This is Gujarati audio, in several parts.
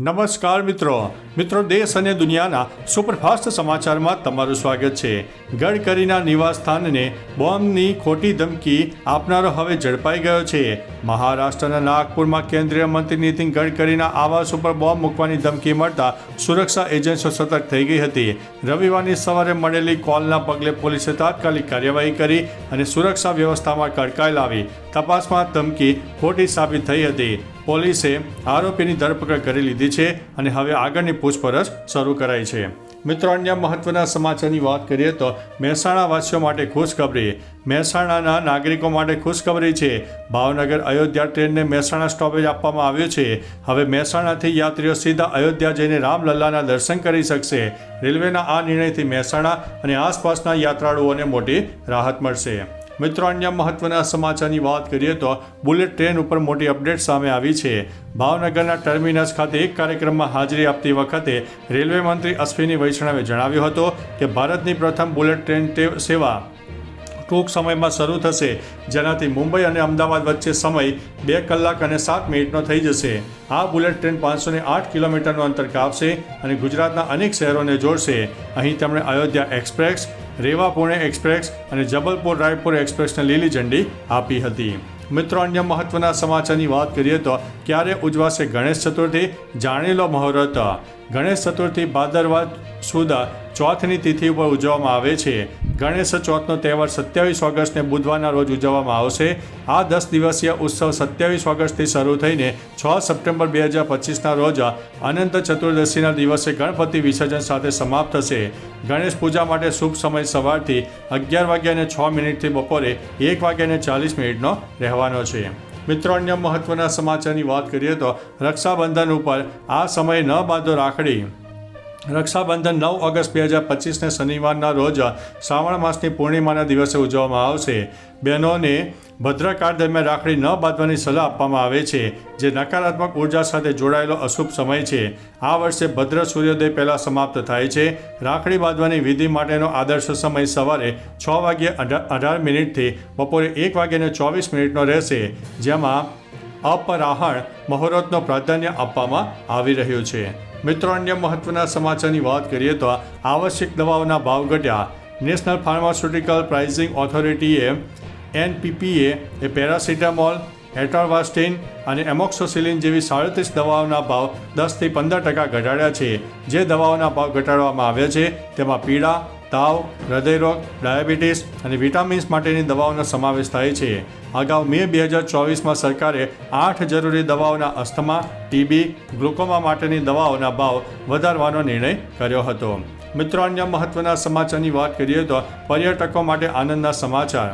નમસ્કાર મિત્રો. મિત્રો, દેશ અને દુનિયાના સુપરફાસ્ટ સમાચારમાં તમારું સ્વાગત છે. ગડકરીના નિવાસસ્થાનને બોમ્બની ખોટી ધમકી આપનારો હવે ઝડપાઈ ગયો છે. મહારાષ્ટ્રના નાગપુરમાં કેન્દ્રીય મંત્રી નીતિન ગડકરીના આવાસ ઉપર બોમ્બ મૂકવાની ધમકી મળતા સુરક્ષા એજન્સીઓ સતર્ક થઈ ગઈ હતી. રવિવારની સવારે મળેલી કોલના પગલે પોલીસે તાત્કાલિક કાર્યવાહી કરી અને સુરક્ષા વ્યવસ્થામાં કડકાઈ લાવી તપાસમાં ધમકી ખોટી સાબિત થઈ હતી. પોલીસે આરોપીની ધરપકડ કરી લીધી છે અને હવે આગળની પૂછપરછ શરૂ કરાઈ છે. મિત્રો, અન્ય મહત્વના સમાચારની વાત કરીએ તો મહેસાણાવાસીઓ માટે ખુશખબરી. મહેસાણાના નાગરિકો માટે ખુશખબરી છે. ભાવનગર અયોધ્યા ટ્રેનને મહેસાણા સ્ટોપેજ આપવામાં આવ્યું છે. હવે મહેસાણાથી યાત્રીઓ સીધા અયોધ્યા જઈને રામલલ્લાના દર્શન કરી શકશે. રેલવેના આ નિર્ણયથી મહેસાણા અને આસપાસના યાત્રાળુઓને મોટી રાહત મળશે. મિત્રો, અન્ય મહત્વના સમાચારની વાત કરીએ તો બુલેટ ટ્રેન ઉપર મોટી અપડેટ સામે આવી છે. ભાવનગરના ટર્મિનસ ખાતે એક કાર્યક્રમમાં હાજરી આપતી વખતે રેલવે મંત્રી અશ્વિની વૈષ્ણવે જણાવ્યું હતું કે ભારતની પ્રથમ બુલેટ ટ્રેન સેવા ટૂંક સમયમાં શરૂ થશે, જેનાથી મુંબઈ અને અમદાવાદ વચ્ચે સમય બે કલાક અને સાત મિનિટનો થઈ જશે. આ બુલેટ ટ્રેન પાંચસો આઠ કિલોમીટરનું અંતર કાપશે અને ગુજરાતના અનેક શહેરોને જોડશે. અહીં તેમણે અયોધ્યા એક્સપ્રેસ રેવા પુણે એક્સપ્રેસ અને જબલપુર રાયપુર એક્સપ્રેસને લીલી ઝંડી આપી હતી. મિત્રો, અન્ય મહત્વના સમાચારની વાત કરીએ તો ક્યારે ઉજવાશે ગણેશ ચતુર્થી? જાણી લો મુહૂર્ત ગણેશ ચતુર્થી ભાદરવા સુદ ચોથની તિથિ ઉપર ઉજવવામાં આવે છે. ગણેશ ચોથનો તહેવાર સત્યાવીસ ઓગસ્ટને બુધવારના રોજ ઉજવવામાં આવશે. આ દસ દિવસીય ઉત્સવ સત્યાવીસ ઓગસ્ટથી શરૂ થઈને છ સપ્ટેમ્બર બે હજાર પચીસના રોજ અનંત ચતુર્દશીના દિવસે ગણપતિ વિસર્જન સાથે સમાપ્ત થશે. ગણેશ પૂજા માટે શુભ સમય સવારથી અગિયાર વાગ્યાને છ મિનિટથી બપોરે એક વાગ્યાને ચાલીસ મિનિટનો રહેવાનો છે. મિત્રો, અન્ય મહત્વના સમાચારની વાત કરીએ તો રક્ષાબંધન ઉપર આ સમયે ન બાંધો રાખડી. રક્ષાબંધન નવ ઓગસ્ટ બે હજાર પચીસને શનિવારના રોજ શ્રાવણ માસની પૂર્ણિમાના દિવસે ઉજવવામાં આવશે. બહેનોને ભદ્રકાળ દરમિયાન રાખડી ન બાંધવાની સલાહ આપવામાં આવે છે, જે નકારાત્મક ઊર્જા સાથે જોડાયેલો અશુભ સમય છે. આ વર્ષે ભદ્ર સૂર્યોદય પહેલાં સમાપ્ત થાય છે. રાખડી બાંધવાની વિધિ માટેનો આદર્શ સમય સવારે છ વાગ્યે અઢાર મિનિટથી બપોરે એક વાગ્યાને ચોવીસ મિનિટનો રહેશે, જેમાં અપરાહણ મુહૂર્તનો પ્રાધાન્ય આપવામાં આવી રહ્યું છે. મિત્રો, અન્ય મહત્વના સમાચારની વાત કરીએ તો આવશ્યક દવાઓના ભાવ ઘટ્યા. નેશનલ ફાર્માસ્યુટિકલ પ્રાઇઝિંગ ઓથોરિટીએ એનપીપીએ એ પેરાસિટામોલ, એટોરવાસ્ટિન અને એમોક્સોસિલિન જેવી સાડત્રીસ દવાઓના ભાવ દસથી પંદર ટકા ઘટાડ્યા છે. જે દવાઓના ભાવ ઘટાડવામાં આવ્યા છે, તેમાં પીડા તાવ હૃદયરોગ ડાયાબિટીસ અને વિટામિન્સ માટેની દવાઓનો સમાવેશ થાય છે. અગાઉ મે બે હજાર ચોવીસમાં સરકારે આઠ જરૂરી દવાઓના અસ્થમા ટીબી ગ્લુકોમા માટેની દવાઓના ભાવ વધારવાનો નિર્ણય કર્યો હતો. મિત્રો, અન્ય મહત્વના સમાચારની વાત કરીએ તો પર્યટકો માટે આનંદના સમાચાર.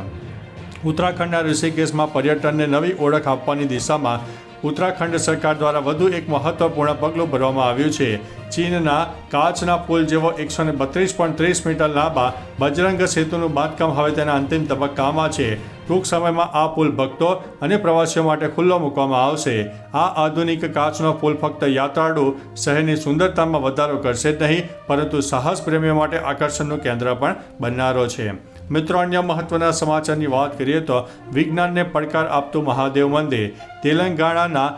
ઉત્તરાખંડના ઋષિકેશમાં પર્યટનને નવી ઓળખ આપવાની દિશામાં ઉત્તરાખંડ સરકાર દ્વારા વધુ એક મહત્વપૂર્ણ પગલું ભરવામાં આવ્યું છે. ચીનના કાચના પુલ જેવો એકસો ને બત્રીસ પોઈન્ટ ત્રીસ મીટર લાંબા બજરંગ સેતુનું બાંધકામ હવે તેના અંતિમ તબક્કામાં છે. ટૂંક સમયમાં આ પુલ ભક્તો અને પ્રવાસીઓ માટે ખુલ્લો મૂકવામાં આવશે. આ આધુનિક કાચનો પુલ ફક્ત યાત્રાળુ શહેરની સુંદરતામાં વધારો કરશે જ નહીં, પરંતુ સાહસ પ્રેમીઓ માટે આકર્ષણનું કેન્દ્ર પણ બનનારો છે. મિત્રો, અન્ય મહત્વના સમાચારની વાત કરીએ તો વિજ્ઞાનને પડકાર આપતું મહાદેવ મંદિર. તેલંગાણાના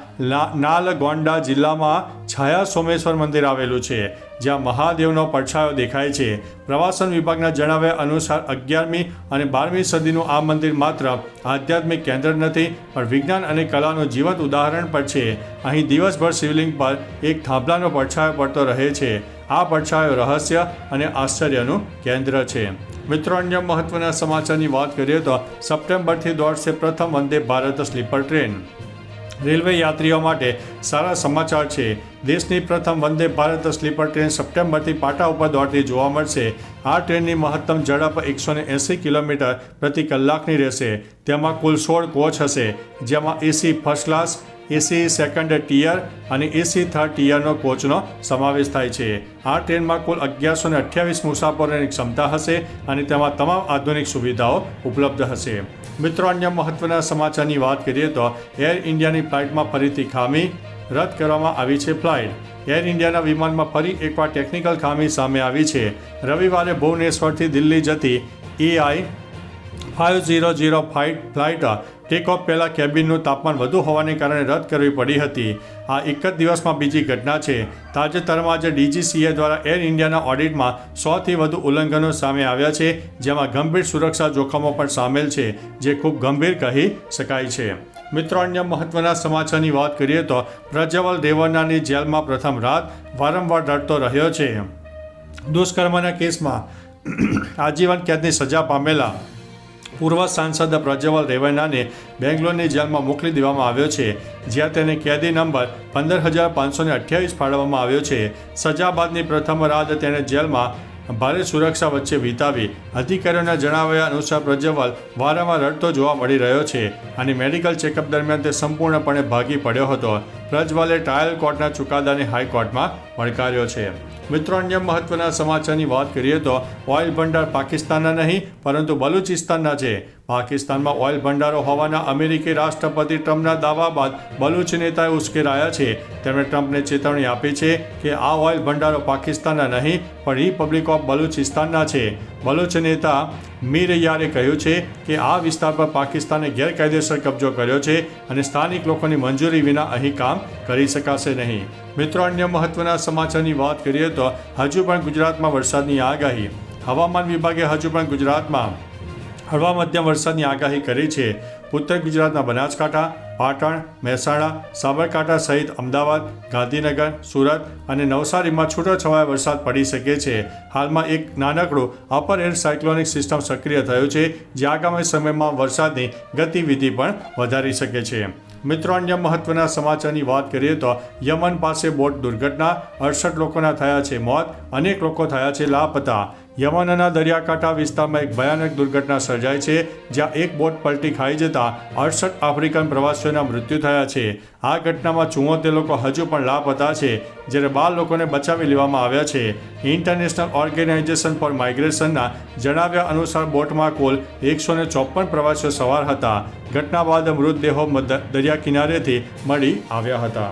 નાલગોંડા જિલ્લામાં છાયા સોમેશ્વર મંદિર આવેલું છે, જ્યાં મહાદેવનો પડછાયો દેખાય છે. પ્રવાસન વિભાગના જણાવ્યા અનુસાર અગિયારમી અને બારમી સદીનું આ મંદિર માત્ર આધ્યાત્મિક કેન્દ્ર નથી, પણ વિજ્ઞાન અને કલાનું જીવંત ઉદાહરણ પણ છે. અહીં દિવસભર શિવલિંગ પર એક થાંભલાનો પડછાયો પડતો રહે છે. આ પડછાયો રહસ્ય અને આશ્ચર્યનું કેન્દ્ર છે. મિત્રો અન્ય મહત્વના સમાચારની વાત કરીએ તો સપ્ટેમ્બરથી દોડશે પ્રથમ Vande Bharat sleeper train. Railway યાત્રીઓ માટે સારા સમાચાર છે. દેશની પ્રથમ વંદે ભારત સ્લીપર ટ્રેન સપ્ટેમ્બરથી પાટા ઉપર દોડતી જોવા મળશે. આ ટ્રેનની મહત્તમ ઝડપ એકસો ને એંસી કિલોમીટર પ્રતિ કલાકની રહેશે. તેમાં કુલ સોળ કોચ હશે, જેમાં AC first class, AC second tier અને એસી થર્ડ ટિયરનો કોચનો સમાવેશ થાય છે. આ ટ્રેનમાં કુલ અગિયારસો ને અઠ્યાવીસ મુસાફરોની ક્ષમતા હશે અને તેમાં તમામ આધુનિક સુવિધાઓ ઉપલબ્ધ હશે. મિત્રો, અન્ય મહત્વના સમાચારની વાત કરીએ તો એર ઇન્ડિયાની ફ્લાઇટમાં ફરીથી ખામી રદ કરવામાં આવી છે ફ્લાઇટ. એર ઇન્ડિયાના વિમાનમાં ફરી એકવાર ટેકનિકલ ખામી સામે આવી છે. રવિવારે ભુવનેશ્વરથી દિલ્હી જતી AI five zero zero fight flight take off પહેલાં કેબિનનું તાપમાન વધુ હોવાને કારણે રદ કરવી પડી હતી. આ એક જ દિવસમાં બીજી ઘટના છે. તાજેતરમાં આજે ડીજીસીએ દ્વારા એર ઇન્ડિયાના ઓડિટમાં સોથી વધુ ઉલ્લંઘનો સામે આવ્યા છે, જેમાં ગંભીર સુરક્ષા જોખમો પણ સામેલ છે, જે ખૂબ ગંભીર કહી શકાય છે. મિત્રો, અન્ય મહત્વના સમાચારની વાત કરીએ તો પ્રજ્વલ દેવરનાની જેલમાં પ્રથમ રાત વારંવાર ડરતો રહ્યો છે. દુષ્કર્મના કેસમાં આજીવન કેદની સજા પામેલા પૂર્વ સાંસદ પ્રજ્વલ રેવન્નાને બેંગ્લોરની જેલમાં મોકલી દેવામાં આવ્યો છે, જ્યાં તેને કેદી નંબર પંદર હજાર પાંચસો ને અઠ્યાવીસ ફાળવવામાં આવ્યો છે. સજા બાદની પ્રથમ રાત તેણે જેલમાં ભારે સુરક્ષા વચ્ચે વિતાવી. અધિકારીઓના જણાવ્યા અનુસાર પ્રજ્વલ વારંવાર રડતો જોવા મળી રહ્યો છે અને મેડિકલ ચેકઅપ દરમિયાન તે સંપૂર્ણપણે ભાગી પડ્યો હતો. પ્રજ્વલે ટ્રાયલ કોર્ટના ચુકાદાને હાઈકોર્ટમાં પડકાર્યો છે. મિત્રો, અન્ય મહત્વના સમાચારની વાત કરીએ તો ઓઇલ ભંડાર પાકિસ્તાનના નહીં, પરંતુ બલુચિસ્તાનના છે. પાકિસ્તાનમાં ઓઇલ ભંડારો હોવાના અમેરિકી રાષ્ટ્રપતિ ટ્રમ્પના દાવા બાદ બલુચ નેતાએ ઉશ્કેરાયા છે. તેમણે ટ્રમ્પને ચેતવણી આપી છે કે આ ઓઇલ ભંડારો પાકિસ્તાનના નહીં, પણ રિપબ્લિક ઓફ બલુચિસ્તાનના છે. બલુચ નેતા મીર યારે કહ્યું છે કે આ વિસ્તાર પર પાકિસ્તાને ગેરકાયદેસર કબજો કર્યો છે અને સ્થાનિક લોકોની મંજૂરી વિના અહીં કામ કરી શકાશે નહીં. મિત્રો, અન્ય મહત્વના સમાચારની વાત કરીએ તો હજુ પણ ગુજરાતમાં વરસાદની આગાહી. હવામાન વિભાગે હજુ પણ ગુજરાતમાં હળવા મધ્યમ વરસાદની આગાહી કરી છે. ઉત્તર ગુજરાતના બનાસકાંઠા પાટણ, મહેસાણા, સાબરકાંઠા સહિત અમદાવાદ, ગાંધીનગર, સુરત અને નવસારીમાં છૂટોછવાયો વરસાદ પડી શકે છે. હાલમાં એક નાનકડું અપર એર સાયક્લોનિક સિસ્ટમ સક્રિય થયો છે, જે આગામી સમયમાં વરસાદની ગતિવિધિ પણ વધારી શકે છે. મિત્રો, અન્ય મહત્વના સમાચારની વાત કરીએ તો યમન પાસે બોટ દુર્ઘટના, અડસઠ લોકોના થયા છે મોત, અનેક લોકો થયા છે લાપતા. યમનના દરિયાકાંઠા વિસ્તારમાં એક ભયાનક દુર્ઘટના સર્જાઈ છે, જ્યાં એક બોટ પલટી ખાઈ જતા અડસઠ આફ્રિકન પ્રવાસીઓના મૃત્યુ થયા છે. આ ઘટનામાં ચુંવોતેર લોકો હજુ પણ લાપતા છે, જ્યારે બાર લોકોને બચાવી લેવામાં આવ્યા છે. ઇન્ટરનેશનલ ઓર્ગેનાઇઝેશન ફોર માઇગ્રેશનના જણાવ્યા અનુસાર બોટમાં કુલ એકસો ને ચોપન પ્રવાસીઓ સવાર હતા. ઘટના બાદ મૃતદેહો દરિયા કિનારેથી મળી આવ્યા હતા.